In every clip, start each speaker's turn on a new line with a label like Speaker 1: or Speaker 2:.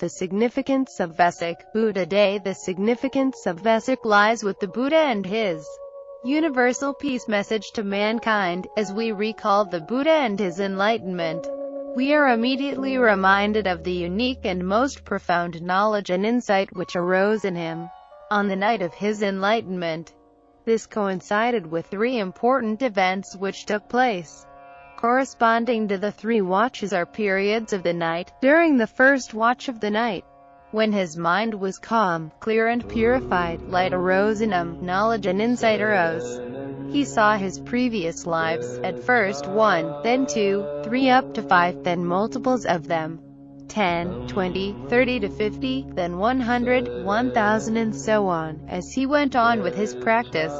Speaker 1: The significance of Vesak Buddha Day The significance of Vesak lies with the Buddha and his universal peace message to mankind. As we recall the Buddha and his enlightenment, we are immediately reminded of the unique and most profound knowledge and insight which arose in him on the night of his enlightenment. This coincided with three important events which took place corresponding to the three watches or periods of the night. During the first watch of the night, when his mind was calm, clear and purified, light arose in him, knowledge and insight arose. He saw his previous lives, at first one, then two, three up to five, then multiples of them. 10, 20, 30 to 50, then 100, 1000 and so on, as he went on with his practice.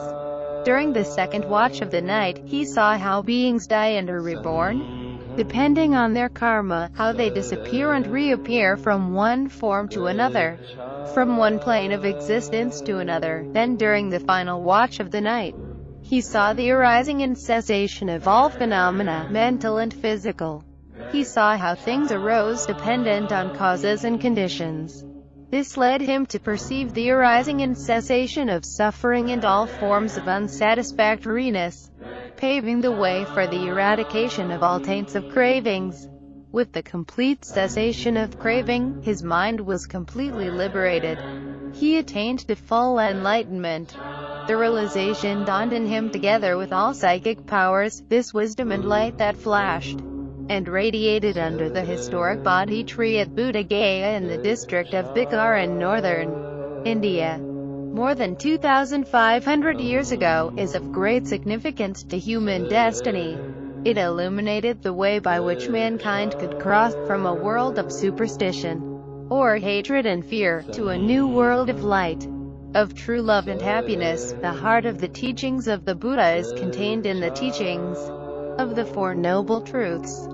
Speaker 1: During the second watch of the night, he saw how beings die and are reborn, depending on their karma, how they disappear and reappear from one form to another, from one plane of existence to another. Then during the final watch of the night, he saw the arising and cessation of all phenomena, mental and physical. He saw how things arose dependent on causes and conditions. This led him to perceive the arising and cessation of suffering and all forms of unsatisfactoriness, paving the way for the eradication of all taints of cravings. With the complete cessation of craving, his mind was completely liberated. He attained to full enlightenment. The realization dawned in him together with all psychic powers, this wisdom and light that flashed and radiated under the historic Bodhi tree at Buddha Gaya in the district of Bihar in northern India. More than 2,500 years ago, is of great significance to human destiny. It illuminated the way by which mankind could cross from a world of superstition, or hatred and fear, to a new world of light, of true love and happiness. The heart of the teachings of the Buddha is contained in the teachings of the Four Noble Truths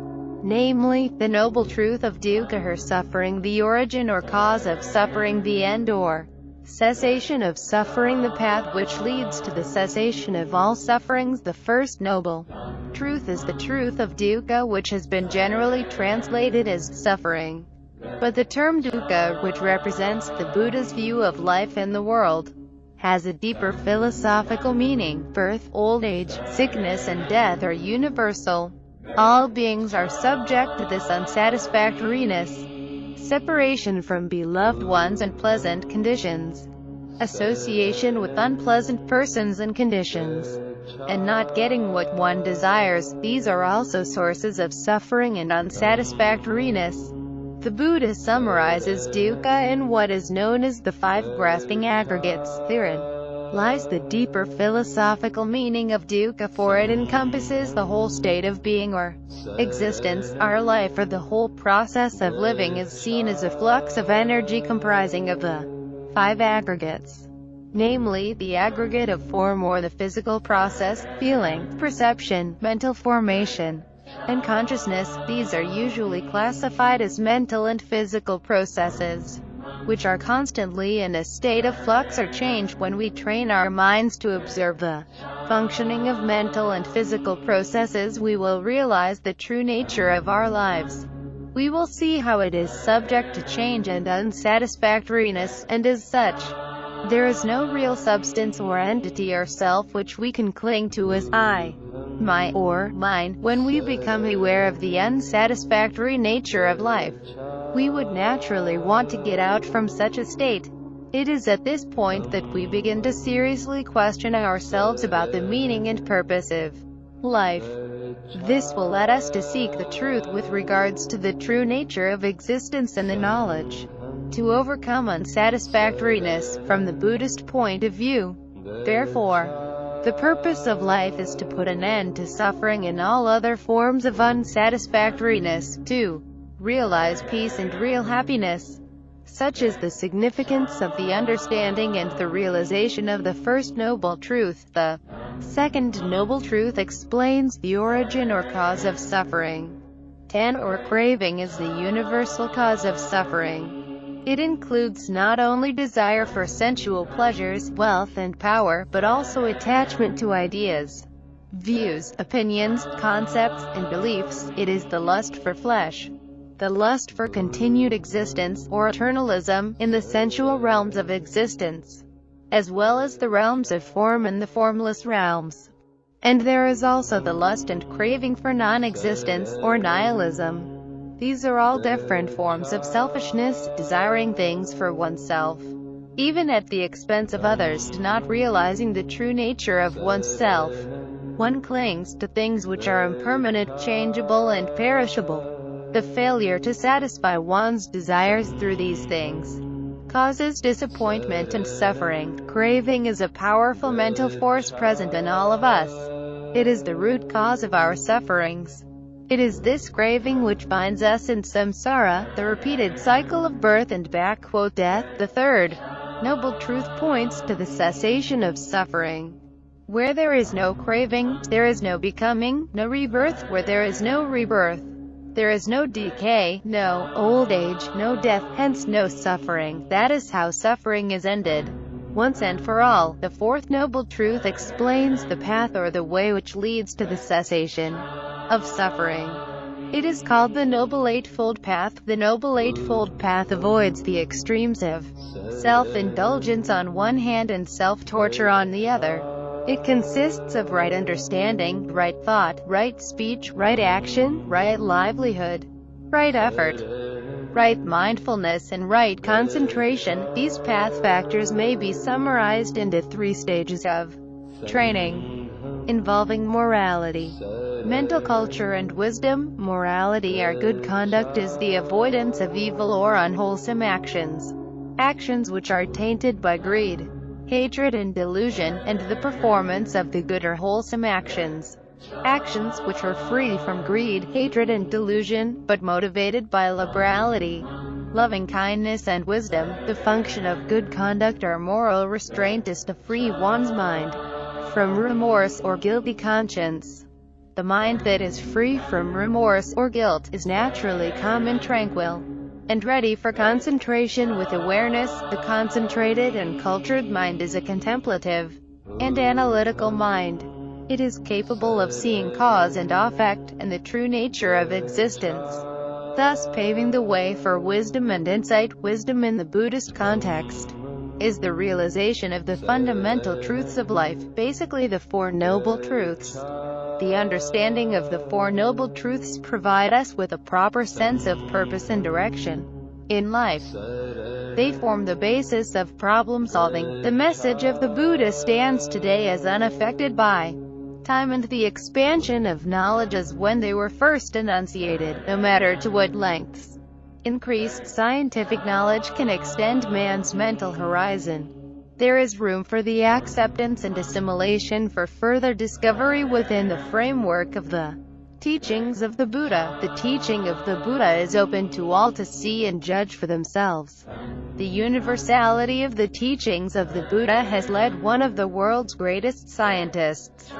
Speaker 1: namely, the noble truth of dukkha her suffering the origin or cause of suffering the end or cessation of suffering the path which leads to the cessation of all sufferings the first noble truth is the truth of dukkha which has been generally translated as suffering. But the term dukkha, which represents the Buddha's view of life and the world, has a deeper philosophical meaning. Birth, old age, sickness and death are universal. All beings are subject to this unsatisfactoriness, separation from beloved ones and pleasant conditions, association with unpleasant persons and conditions, and not getting what one desires. These are also sources of suffering and unsatisfactoriness. The Buddha summarizes dukkha in what is known as the five grasping aggregates, therein lies the deeper philosophical meaning of dukkha for it encompasses the whole state of being or existence. Our life or the whole process of living is seen as a flux of energy comprising of the five aggregates, namely the aggregate of form or the physical process, feeling, perception, mental formation, and consciousness. These are usually classified as mental and physical processes which are constantly in a state of flux or change when we train our minds to observe the functioning of mental and physical processes we will realize the true nature of our lives. We will see how it is subject to change and unsatisfactoriness, and as such, there is no real substance or entity or self which we can cling to as I, my, or mine. When we become aware of the unsatisfactory nature of life, we would naturally want to get out from such a state. It is at this point that we begin to seriously question ourselves about the meaning and purpose of life. This will let us to seek the truth with regards to the true nature of existence and the knowledge to overcome unsatisfactoriness from the Buddhist point of view. Therefore, the purpose of life is to put an end to suffering and all other forms of unsatisfactoriness, too realize peace and real happiness. Such is the significance of the understanding and the realization of the first noble truth. The second noble truth explains the origin or cause of suffering. Tan or craving is the universal cause of suffering. It includes not only desire for sensual pleasures, wealth and power, but also attachment to ideas, views, opinions, concepts, and beliefs. It is the lust for flesh the lust for continued existence, or eternalism, in the sensual realms of existence, as well as the realms of form and the formless realms. And there is also the lust and craving for non-existence, or nihilism. These are all different forms of selfishness, desiring things for oneself, even at the expense of others, not realizing the true nature of oneself. One clings to things which are impermanent, changeable and perishable. The failure to satisfy one's desires through these things causes disappointment and suffering. Craving is a powerful mental force present in all of us. It is the root cause of our sufferings. It is this craving which binds us in samsara, the repeated cycle of birth and back quote death. The third noble truth points to the cessation of suffering. Where there is no craving, there is no becoming, no rebirth. Where there is no rebirth, there is no decay, no old age, no death, hence no suffering. That is how suffering is ended. Once and for all, the fourth noble truth explains the path or the way which leads to the cessation of suffering. It is called the Noble Eightfold Path. The Noble Eightfold Path avoids the extremes of self-indulgence on one hand and self-torture on the other. It consists of right understanding, right thought, right speech, right action, right livelihood, right effort, right mindfulness and right concentration. These path factors may be summarized into three stages of training involving morality, mental culture and wisdom. Morality or good conduct is the avoidance of evil or unwholesome actions, actions which are tainted by greed, hatred and delusion, and the performance of the good or wholesome actions. Actions which are free from greed, hatred and delusion, but motivated by liberality, loving kindness and wisdom. The function of good conduct or moral restraint is to free one's mind from remorse or guilty conscience. The mind that is free from remorse or guilt is naturally calm and tranquil and ready for concentration with awareness. The concentrated and cultured mind is a contemplative and analytical mind. It is capable of seeing cause and effect, and the true nature of existence, thus paving the way for wisdom and insight. Wisdom in the Buddhist context is the realization of the fundamental truths of life, basically the Four Noble Truths. The understanding of the Four Noble Truths provide us with a proper sense of purpose and direction in life. They form the basis of problem solving. The message of the Buddha stands today as unaffected by time and the expansion of knowledge as when they were first enunciated, no matter to what lengths. Increased scientific knowledge can extend man's mental horizon. There is room for the acceptance and assimilation for further discovery within the framework of the teachings of the Buddha. The teaching of the Buddha is open to all to see and judge for themselves. The universality of the teachings of the Buddha has led one of the world's greatest scientists,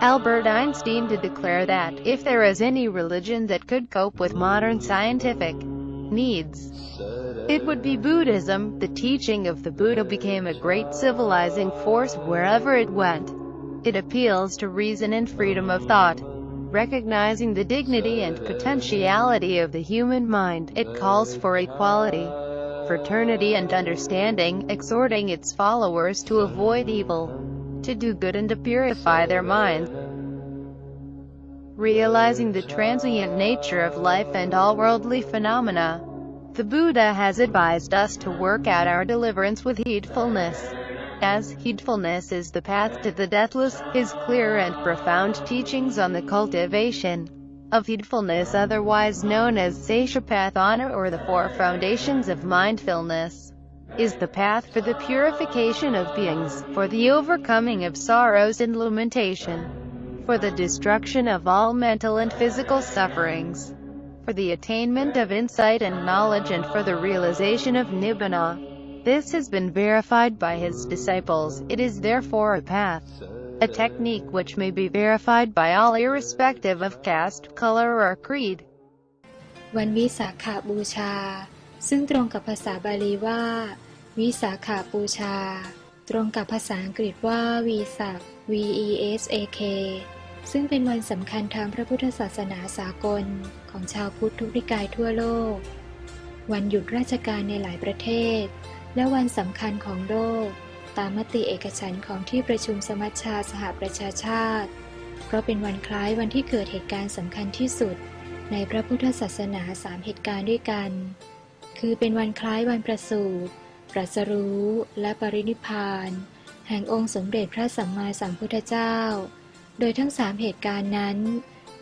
Speaker 1: Albert Einstein to declare that, if there is any religion that could cope with modern scientific needs. It would be Buddhism. The teaching of the Buddha became a great civilizing force wherever it went. It appeals to reason and freedom of thought. Recognizing the dignity and potentiality of the human mind, it calls for equality, fraternity and understanding, exhorting its followers to avoid evil, to do good and to purify their minds. Realizing the transient nature of life and all worldly phenomena, the Buddha has advised us to work out our deliverance with heedfulness. As heedfulness is the path to the deathless, his clear and profound teachings on the cultivation of heedfulness otherwise known as Satipatthana or the Four Foundations of Mindfulness, is the path for the purification of beings, for the overcoming of sorrows and lamentation for the destruction of all mental and physical sufferings, for the attainment of insight and knowledge and for the realization of Nibbana. This has been verified by his disciples, it is therefore a path, a technique which may be verified by all irrespective of caste, color or creed.
Speaker 2: วันวิสาขาบูชา ซึ่งตรงกับภาษาบาลีว่า วิสาขาบูชา ตรงกับภาษาอังกฤษว่าวีสัก V E S A K ซึ่งเป็นวันสำคัญทางพระพุทธศาสนาสากลของชาวพุทธทุกนิกายทั่วโลก วันหยุดราชการในหลายประเทศ และวันสำคัญของโลก ตามมติเอกฉันของที่ประชุมสมัชชาสหประชาชาติ เพราะเป็นวันคล้ายวันที่เกิดเหตุการณ์สำคัญที่สุด ในพระพุทธศาสนาสามเหตุการณ์ด้วยกัน คือเป็นวันคล้ายวันประสูติตรัสรู้และปรินิพาน แห่งองค์สมเด็จพระสัมมาสัมพุทธเจ้า โดยทั้งสามเหตุการณ์นั้น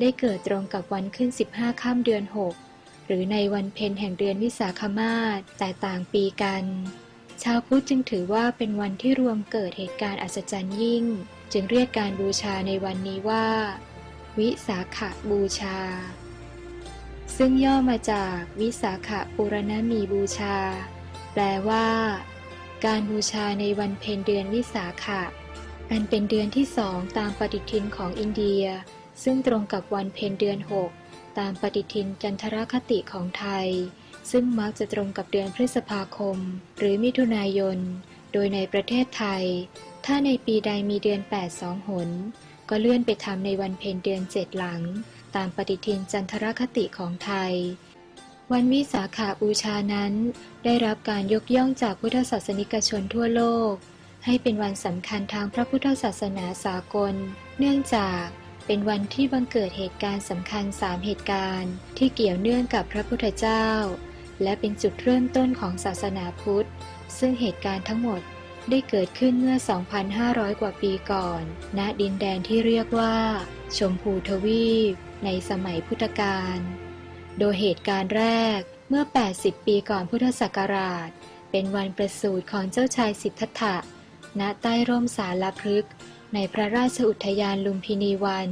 Speaker 2: ได้เกิดตรงกับวันขึ้น 15ค่ำเดือน 6 หรือในวันเพ็ญแห่งเดือนวิสาขมาศแต่ต่างปีกัน ชาวพุทธจึงถือว่าเป็นวันที่รวมเกิดเหตุการณ์อัศจรรย์ยิ่ง จึงเรียกการบูชาในวันนี้ว่า วิสาขบูชา ซึ่งย่อมาจากวิสาขปุรณมีบูชา แปลว่า การบูชาในวันเพ็ญเดือนวิสาขะ อันเป็นเดือนที่สองตามปฏิทินของอินเดีย ซึ่งตรงกับวันเพ็ญเดือนหกตามปฏิทินจันทรคติของไทย ซึ่งมักจะตรงกับเดือนพฤษภาคม หรือมิถุนายน โดยในประเทศไทย ถ้าในปีใดมีเดือน 8 สองหน ก็เลื่อนไปทำในวันเพ็ญเดือนเจ็ดหลัง ตามปฏิทินจันทรคติของไทยวันวิสาขาบูชานั้น ได้รับการยกย่องจากพุทธศาสนิกชนทั่วโลก ให้เป็นวันสำคัญทางพระพุทธศาสนาสากล เนื่องจากเป็นวันที่บังเกิดเหตุการณ์สำคัญสามเหตุการณ์ ที่เกี่ยวเนื่องกับพระพุทธเจ้า และเป็นจุดเริ่มต้นของศาสนาพุทธ ซึ่งเหตุการณ์ทั้งหมดได้เกิดขึ้นเมื่อ 2,500 กว่าปีก่อน ณ ดินแดนที่เรียกว่า ชมพูทวีป ในสมัยพุทธกาล โดยเหตุการณ์แรกเมื่อ 80 ปีก่อนพุทธศักราช เป็นวันประสูติของเจ้าชายสิทธัตถะ ณใต้ร่มสาลพฤกษ์ในพระราชอุทยานลุมพินีวัน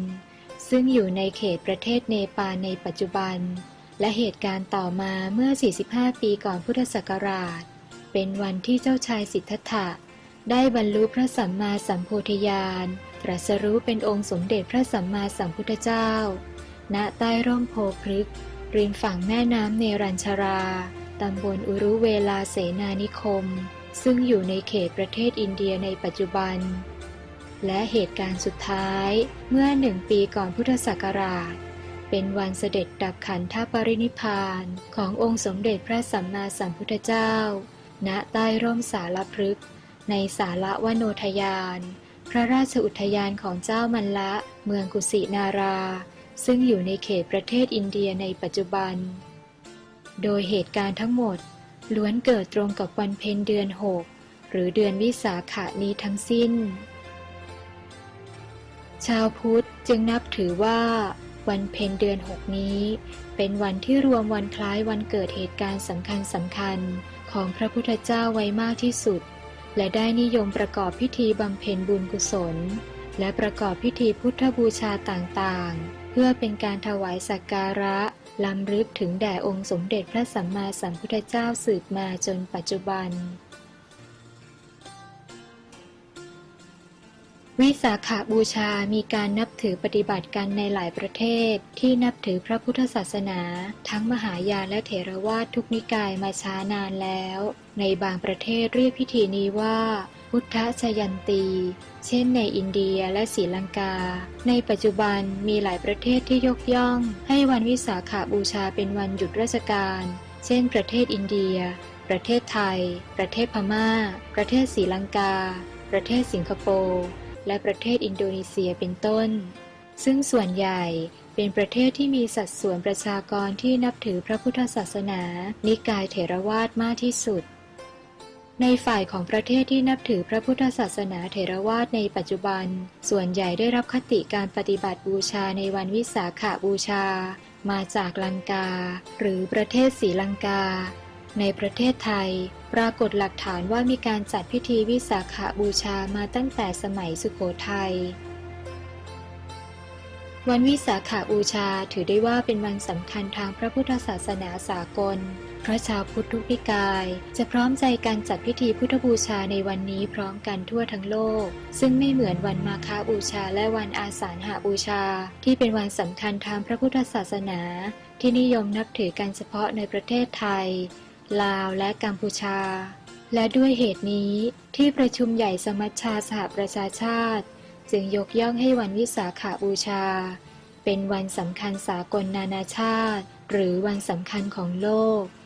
Speaker 2: ซึ่งอยู่ในเขตประเทศเนปาลในปัจจุบัน และเหตุการณ์ต่อมาเมื่อ 45 ปีก่อนพุทธศักราช เป็นวันที่เจ้าชายสิทธัตถะ ได้บรรลุพระสัมมาสัมโพธิญาณตรัสรู้เป็นองค์สมเด็จพระสัมมาสัมพุทธเจ้า ณใต้ร่มโพพฤกษ์ริมฝั่งแม่น้ำเนรัญชรา ตำบลอุรุเวลาเสนานิคม ซึ่งอยู่ในเขตประเทศอินเดียในปัจจุบัน และเหตุการณ์สุดท้ายเมื่อหนึ่งปีก่อนพุทธศักราช เป็นวันเสด็จดับขันธปรินิพานขององค์สมเด็จพระสัมมาสัมพุทธเจ้า ณใต้ร่มสาลพฤกษ์ในสาละวโนทยาน พระราชอุทยานของเจ้ามันละ เมืองกุสินารา ซึ่งอยู่ในเขตประเทศอินเดียในปัจจุบัน โดยเหตุการณ์ทั้งหมด ล้วนเกิดตรงกับวันเพ็ญเดือนหกหรือเดือนวิสาขานี้ทั้งสิ้น ชาวพุทธจึงนับถือว่า วันเพ็ญเดือนหกนี้ เป็นวันที่รวมวันคล้ายวันเกิดเหตุการณ์สำคัญสำคัญของพระพุทธเจ้าไว้มากที่สุด และได้นิยมประกอบพิธีบำเพ็ญบุญกุศล และประกอบพิธีพุทธบูชาต่างๆ เพื่อเป็นการถวายสักการะ ล้ำลึกถึงแด่องค์สมเด็จพระสัมมาสัมพุทธเจ้าสืบมาจนปัจจุบัน วิสาขาบูชามีการนับถือปฏิบัติกันในหลายประเทศ ที่นับถือพระพุทธศาสนา ทั้งมหายานและเถรวาททุกนิกายมาช้านานแล้ว ในบางประเทศเรียกพิธีนี้ว่า พุทธชยันตี เช่นในอินเดียและศรีลังกา ในปัจจุบันมีหลายประเทศที่ยกย่อง ให้วันวิสาขาบูชาเป็นวันหยุดราชการ เช่น ประเทศอินเดีย ประเทศไทย ประเทศพม่า ประเทศศรีลังกา ประเทศสิงคโปร์และประเทศอินโดนีเซียเป็นต้น ซึ่งส่วนใหญ่เป็นประเทศที่มีสัดส่วนประชากรที่นับถือพระพุทธศาสนา นิกายเถรวาทมากที่สุด ในฝ่ายของประเทศที่นับถือพระพุทธศาสนาเถรวาทในปัจจุบัน ส่วนใหญ่ได้รับคติการปฏิบัติบูชาในวันวิสาขาบูชา มาจากลังกา หรือประเทศศรีลังกา ในประเทศไทย ปรากฏหลักฐานว่ามีการจัดพิธีวิสาขาบูชามาตั้งแต่สมัยสุโขทัยวันวิสาขาบูชาถือได้ว่าเป็นวันสำคัญทางพระพุทธศาสนาสากล พราะชาวพุทธทุกนิกาย จะพร้อมใจการจัดพิธีพุทธบูชาในวันนี้พร้อมกันทั่วทั้งโลก ซึ่งไม่เหมือนวันมาฆบูชาและวันอาสาฬหบูชา ที่เป็นวันสำคัญทางพระพุทธศาสนา ที่นิยมนับถือกันเฉพาะในประเทศไทย ลาวและกัมพูชา และด้วยเหตุนี้ที่ประชุมใหญ่สมัชชาสหประชาชาติ จึงยกย่องให้วันวิสาขาบูชา เป็นวันสำคัญสากลนานาชาติ หรือวันสำคัญของโลก